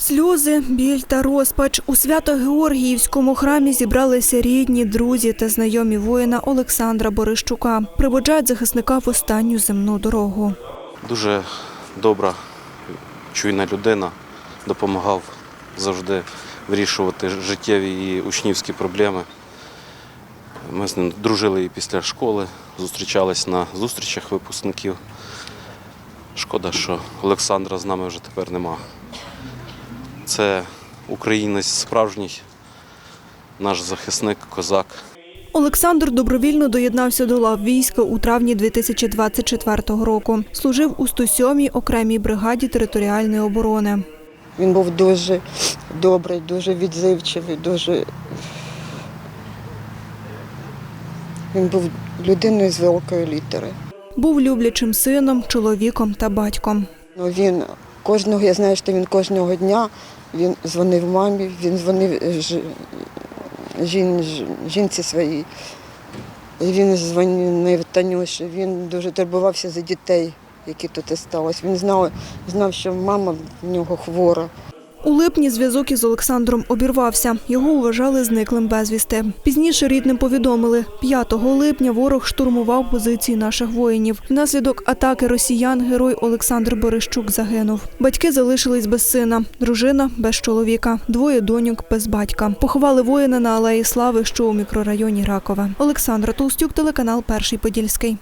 Сльози, біль та розпач у Свято-Георгіївському храмі зібралися рідні, друзі та знайомі воїна Олександра Борищука. Приводжають захисника в останню земну дорогу. Дуже добра, чуйна людина, допомагав завжди вирішувати життєві і учнівські проблеми. Ми з ним дружили і після школи, зустрічались на зустрічах випускників. Шкода, що Олександра з нами вже тепер нема. Це українець справжній, наш захисник, козак. Олександр добровільно доєднався до лав війська у травні 2024 року. Служив у 107-й окремій бригаді територіальної оборони. Він був дуже добрий, дуже відзивчивий, дуже. Він був людиною з великої літери. Був люблячим сином, чоловіком та батьком. Ну, він кожного, я знаю, що він кожного дня він дзвонив мамі, він дзвонив е, ж- жін, жінці своїй. Він дзвонив Танюші, він дуже турбувався за дітей, які тут і сталося. Він знав, знав, що мама в нього хвора. У липні зв'язок із Олександром обірвався. Його вважали зниклим безвісти. Пізніше рідним повідомили, 5 липня ворог штурмував позиції наших воїнів. Внаслідок атаки росіян герой Олександр Борищук загинув. Батьки залишились без сина, дружина без чоловіка, двоє доньок без батька. Поховали воїна на алеї Слави, що у мікрорайоні Ракове. Олександра Толстюк, телеканал Перший Подільський.